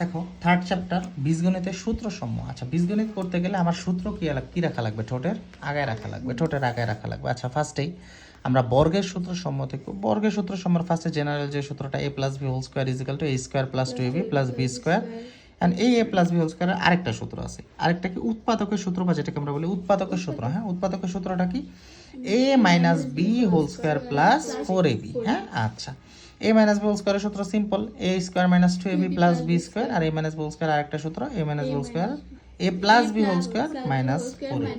দেখো third chapter বীজগণিতের সূত্র সমূহ আচ্ছা বীজগণিত করতে গেলে আমার সূত্র কী কি রাখা লাগবে? ঠোঁটের? আগায় রাখা লাগবে, ঠোঁটের আগায় রাখা লাগবে। আচ্ছা ফার্স্টেই আমরা বর্গের সূত্র সম্ম থেকে বর্গের সূত্র সমূহ ফার্স্টে জেনারেল যে সূত্রটা A plus B whole square is equal to A square plus two A B plus B square and এই এ প্লাস বি হোল স্কোয়ারের আরেকটা সূত্র আছে। আরেকটা কি উৎপাদকের সূত্র বা যেটাকে আমরা বলি উৎপাদকের সূত্র। হ্যাঁ উৎপাদকের সূত্রটা কি? A minus B whole square plus four A B হ্যাঁ আচ্ছা। এ মাইনাস বি হোল স্কোয়ারের সূত্র simple A square minus two A B plus B square R A minus B whole square আরেকটা সূত্র। A minus B whole square A plus B whole square minus four A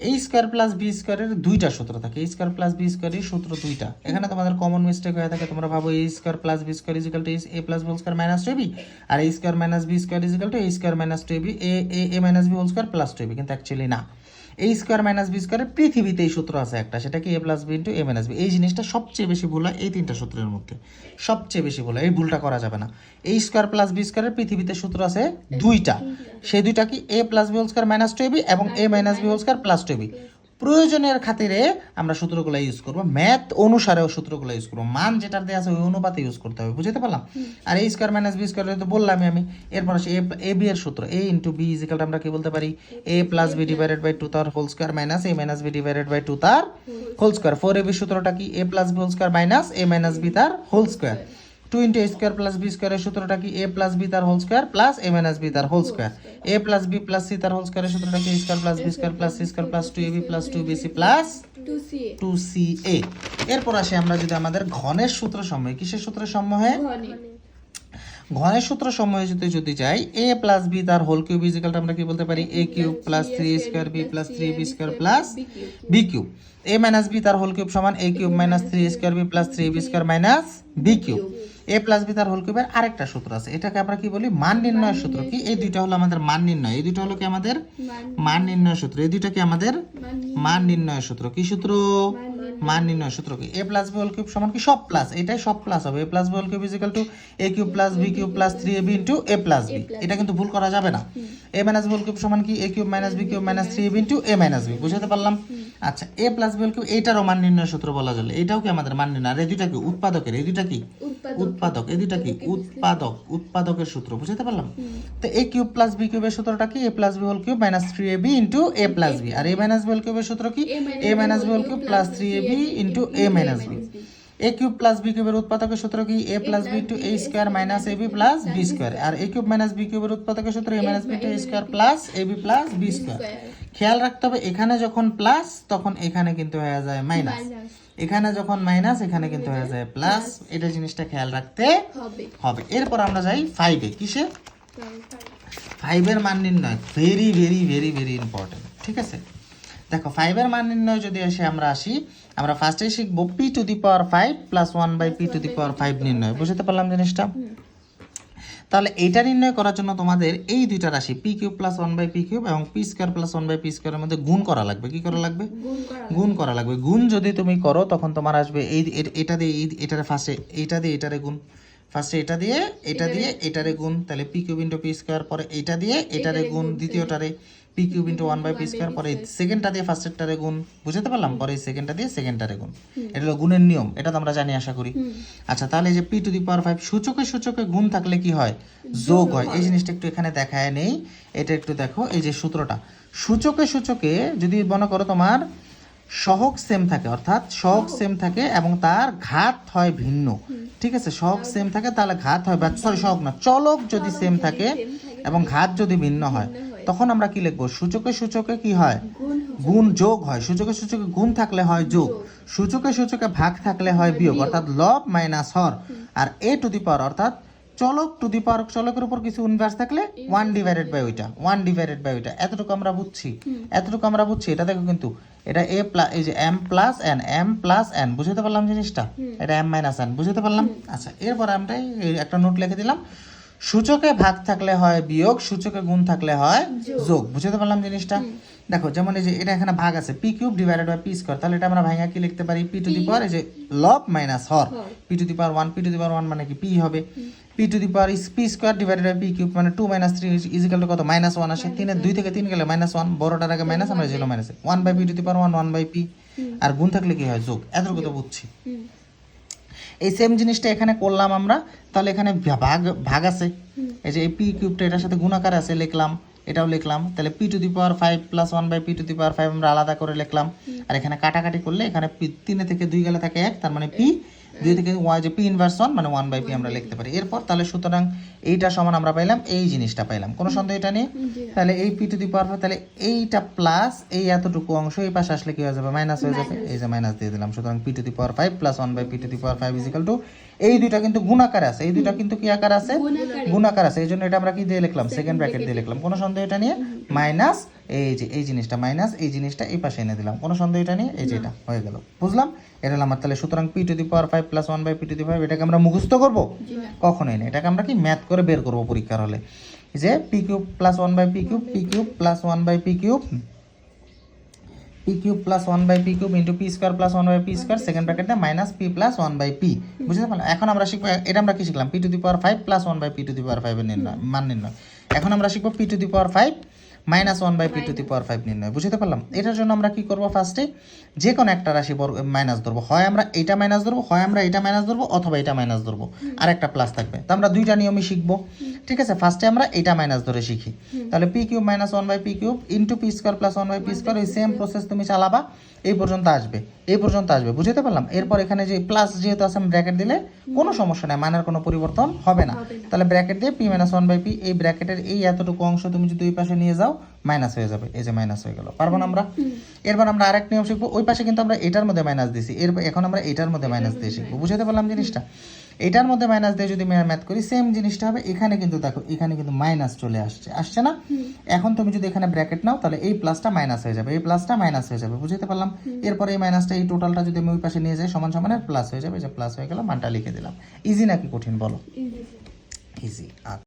এই square plus B স্কোয়ারের দুইটা সূত্র থাকে। এই square plus B স্কোয়ারের সূত্র দুইটা। এখানে তোমাদের কমন মিস্টেক হয়ে থাকে। তোমরা ভাবো এই square plus B square is equal to A plus B square minus two B R A square minus B square is equal to A square minus two B A A minus B whole square plus two B কিন্তু actually না। এই square minus B স্কোয়ারের পৃথিবীতে এই সূত্র আছে একটা সেটা কি A plus B into A minus B এই জিনিসটা সবচেয়ে বেশি ভুল হয় এই তিনটা সূত্রের মধ্যে। সবচেয়ে বেশি ভুল হয়, এই ভুলটা করা যাবে না। এই স্কোয়ার প্লাস বি স্কোয়ারের পৃথিবীতে সূত্র আছে দুইটা। সেই দুইটা কি A plus B whole square minus two B এবং A minus B whole square plus two B প্রয়োজনের খাতিরে আমরা সূত্রগুলো ইউজ করব। ম্যাথ অনুসারেও সূত্রগুলো ইউজ করব। মান যেটার দেওয়া আছে ওই অনুপাতে ইউজ করতে হবে বুঝতে পারলাম? আর এই স্কোয়ার মাইনাস বি স্কোয়ার তো বললামই আমি। এরপর আসে এ বি এর সূত্র। এ ইন্টু বি ইজিক্যাল আমরা কি বলতে পারি? A plus B divided by two তার whole square minus A minus B divided by two তার whole square four A B সূত্রটা কি? A plus B whole square minus A minus B তার whole square two into A square plus B স্কোয়ারের সূত্রটা কি A plus B তার whole square plus A minus B তার whole square A plus B plus C তার whole স্কোয়ারের সূত্রটা কি square plus B square plus C square plus two A B plus two B C plus two C A এরপর আসে আমরা যদি আমাদের ঘনের সূত্র সমূহে কিসের সূত্র সমূহে ঘনের। সূত্র সমূহে যদি যদি যাই এ প্লাস বি তার হোল কিউব ইজিক্যালটা আমরা কি বলতে পারি? A cube plus three square B plus three B square plus B cube A minus B তার হোল কিউব সমান A cube minus three square B plus three B square minus B cube A plus B তার whole কিউবের আরেকটা সূত্র আছে। এটাকে আমরা কি বলি? মান নির্ণয়ের সূত্র। কি? এই দুইটা হলো আমাদের মান নির্ণয়। এই দুইটা হলো কি আমাদের? মান নির্ণয়ের সূত্র। এই দুইটা কি আমাদের? মান নির্ণয়ের সূত্র। কি সূত্র? মান নির্ণয়। সূত্র কি? A plus B whole cube সমান কি? সব প্লাস এটাই সব প্লাস হবে। A plus B whole cube is equal to A cube plus B cube plus three A B into A plus B এটা কিন্তু ভুল করা যাবে না। A minus B whole cube সমান কি? A cube minus B cube minus three A B into A minus B বুঝতে পারলাম? আচ্ছা A plus B whole cube এইটারও মান নির্ণয় সূত্র বলা চলে। এটাও কি আমাদের মান নির্ণয়? আর এই দুইটা কি? উৎপাদকের। এই দুইটা কি? উৎপাদক। এই দুইটা কি? উৎপাদক উৎপাদকের সূত্র বুঝতে পারলাম? তো এ কিউব প্লাস বি কিউবের সূত্রটা কি? A plus B whole cube minus three A B into A plus B R A minus B whole কিউবের সূত্র কি? A minus B whole cube plus three A B into A minus B A cube plus B কিউবের উৎপাদকের সূত্র কি? A plus B to A square minus A B plus B square R A cube minus B কিউবের উৎপাদকের সূত্র A minus B to A square plus A B plus B square খেয়াল রাখতে হবে এখানে যখন প্লাস তখন এখানে কিন্তু হয়ে যায় মাইনাস এখানে যখন মাইনাস এখানে কিন্তু হয়ে যায় প্লাস এটা জিনিসটা খেয়াল রাখতে হবে। এরপর আমরা যাই ফাইভে কিসে? ফাইভের মান নির্ণয়। Very very very very important ঠিক আছে? দেখো ফাইভের মান নির্ণয় যদি এসে আমরা আসি আমরা ফার্স্টে শিখব P to the power five plus one by P to the power five নির্ণয়। বুঝতে পারলাম জিনিসটা? তাহলে এটা নির্ণয় করার জন্য তোমাদের এই দুইটা রাশি P cube plus one by P cube এবং P square plus one by P স্কোয়ারের মধ্যে গুণ করা লাগবে। কি করা লাগবে? গুণ করা লাগবে। গুণ যদি তুমি করো তখন তোমার আসবে এই এটা দিয়ে এই এটারে ফার্স্টে এইটা দিয়ে এটারে গুণ। ফার্স্টে এটা দিয়ে এটা দিয়ে এটারে গুণ। তাহলে P cube into P square পরে এটা দিয়ে এটারে গুণ। দ্বিতীয়টারে। P cube into one by P square পরে সেকেন্ডটা দিয়ে ফার্স্টেরটারে গুণ। বুঝতে পারলাম? পরে সেকেন্ডটা দিয়ে সেকেন্ডটারে গুণ। এটা হলো গুণের নিয়ম। এটা তো আমরা জানি আশা করি। আচ্ছা তাহলে এই যে P to the power five সূচকে সূচকে গুণ থাকলে কি হয়? যোগ হয়। এই জিনিসটা একটু এখানে দেখায় নেই। এটা একটু দেখো। এই যে সূত্রটা। সূচকে সূচকে যদি মনে করো তোমার সহগ সেম থাকে অর্থাৎ সহগ সেম থাকে এবং তার ঘাত হয় ভিন্ন। ঠিক আছে? সহগ সেম থাকে তাহলে ঘাত হয় বা সরি সহগ না চলক যদি সেম থাকে এবং ঘাত যদি ভিন্ন হয়। তখন আমরা কি লিখব? সূচকে সূচকে কি হয়? গুণ যোগ হয়। সূচকে সূচকে গুণ থাকলে হয় যোগ। সূচকে সূচকে ভাগ থাকলে হয় বিয়োগ অর্থাৎ লব minus Har. R A two the পাওয়ার অর্থাৎ চলক টু দি পাওয়ার চলকের উপর কিছু ইনভার্স থাকলে ওয়ান ডিভাইডেড বাই ওইটা ওয়ান ডিভাইডেড বাই ওইটা। এতটুকু আমরা বুঝছি। এতটুকু আমরা বুঝছি। এটা দেখো কিন্তু এটা এ প্লাস এই যে M plus N M plus N বুঝতে পারলাম জিনিসটা? এটা এম মাইনাস এন বুঝতে পারলাম? আচ্ছা এরপর আমরা একটা নোট লিখে দিলাম। সূচকে ভাগ থাকলে হয় বিয়োগ সূচকে গুণ থাকলে হয় যোগ। বুঝতে পারলাম জিনিসটা? দেখো যেমন এই যে এটা এখানে ভাগ আছে P cube divided by P square তাহলে এটা আমরা ভাঙা কি লিখতে পারি? পি টু দি পাওয়ার এই যে লব minus Har. P to the power one P to the power one মানে কি পি হবে? P to the power P square divided by P cube মানে two minus three is equal to কত? Minus one আসে। তিনের দুই থেকে তিন গেলে মাইনাস ওয়ান বড়টার আগে মাইনাস আমরা zero minus one by P to the power one one by P আর গুণ থাকলে কি হয়? যোগ। এতটুকু তো বুঝছি। এই সেম জিনিসটা এখানে করলাম আমরা। তাহলে এখানে ভাগ ভাগ আছে। এই যে এই পি কিউবটা এটার সাথে গুণাকার আছে, লিখলাম, এটাও লিখলাম। তাহলে P to the power five plus one by P to the power five আমরা আলাদা করে লিখলাম। আর এখানে কাটাকাটি করলে এখানে পি- তিনে থেকে দুই গেলে থাকে এক, তার মানে পি দুই থেকে ওয়াই যে পি ইনভার্স ওয়ান মানে ওয়ান বাই পি আমরা লিখতে পারি। এরপর তাহলে সুতরাং এইটা সমান আমরা পাইলাম এই জিনিসটা পাইলাম। কোনো সন্দেহ এটা নিয়ে তাহলে এই পি টু দি পাওয়ার তাহলে এইটা প্লাস এই এতটুকু অংশ এই পাশে আসলে কি হয়ে যাবে? মাইনাস হয়ে যাবে। এই যে মাইনাস দিয়ে দিলাম। সুতরাং P to the power five plus one by P to the power five is equal to এই দুইটা কিন্তু গুণাকার আছে। এই দুইটা কিন্তু কি আকার আছে? গুণাকার আছে। এই জন্য এটা আমরা কি দিয়ে লিখলাম? সেকেন্ড ব্র্যাকেট দিয়ে লিখলাম। কোনো সন্দেহ এটা নিয়ে? মাইনাস এই যে এই জিনিসটা মাইনাস এই জিনিসটা এই পাশে এনে দিলাম। কোনো সন্দেহ এটা নিয়ে? এই যে এটা হয়ে গেল। বুঝলাম? এটা আমার তাহলে সুতরাং P to the power five plus one by P to the five এটাকে আমরা মুখস্থ করব? কখনোই না। এটাকে আমরা কি ম্যাথ করে বের করব পরীক্ষার হলে? যে P cube plus one by P cube P cube plus one by P cube P cube plus one by P cube into P square plus one by P square second ব্র্যাকেটে minus P plus one by P বুঝতে পারলাম এখন আমরা শিখব, এটা আমরা কি শিখলাম? P to the power five plus one by P to the power ফাইভের নির্ণয়, মান নির্ণয়। এখন আমরা শিখব P to the power five minus one by P to the power five নির্ণয়। বুঝতে পারলাম? এটার জন্য আমরা কি করব ফার্স্টে যে কোনো একটা রাশি মাইনাস ধরবো। হয় আমরা এটা মাইনাস ধরবো হয় আমরা এটা মাইনাস ধরবো অথবা এটা মাইনাস ধরবো। আর একটা প্লাস থাকবে। তো আমরা দুইটা নিয়মই শিখব। ঠিক আছে? ফার্স্টে আমরা এটা মাইনাস ধরে শিখি। তাহলে P cube minus one by P cube into P square plus one by P square ওই সেম প্রসেস তুমি চালাবা। এই পর্যন্ত আসবে। এই পর্যন্ত আসবে। বুঝতে পারলাম? এরপর এখানে যে প্লাস যেহেতু আছে আমি ব্র্যাকেট দিলে কোনো সমস্যা নাই মানের কোনো পরিবর্তন হবে না। তাহলে ব্র্যাকেট দিয়ে P minus one by P এই ব্র্যাকেটের এই এতটুকু অংশ তুমি যদি ওই পাশে নিয়ে যাও মাইনাস হয়ে যাবে এই যে মাইনাস হয়ে গেল। পারব না আমরা? এরপর আমরা আরেক নিয়ম শিখব ওই পাশে কিন্তু আমরা এটার মধ্যে মাইনাস দিছি এর এখন আমরা এটার মধ্যে মাইনাস দিয়ে শিখব। বুঝতে পারলাম জিনিসটা? এটার মধ্যে মাইনাস দিয়ে যদি ম্যাথ করি সেম জিনিসটা হবে এখানে কিন্তু দেখো এখানে কিন্তু মাইনাস চলে আসছে আসছে না? এখন তুমি যদি এখানে ব্র্যাকেট নাও তাহলে এই প্লাসটা মাইনাস হয়ে যাবে এই প্লাসটা মাইনাস হয়ে যাবে বুঝতে পারলাম? এরপরে এই মাইনাসটা এই টোটালটা যদি আমি ওই পাশে নিয়ে যাই সমান সমানের প্লাস হয়ে যাবে এই যে প্লাস হয়ে গেল মানটা লিখে দিলাম। ইজি নাকি কঠিন বলো? ইজি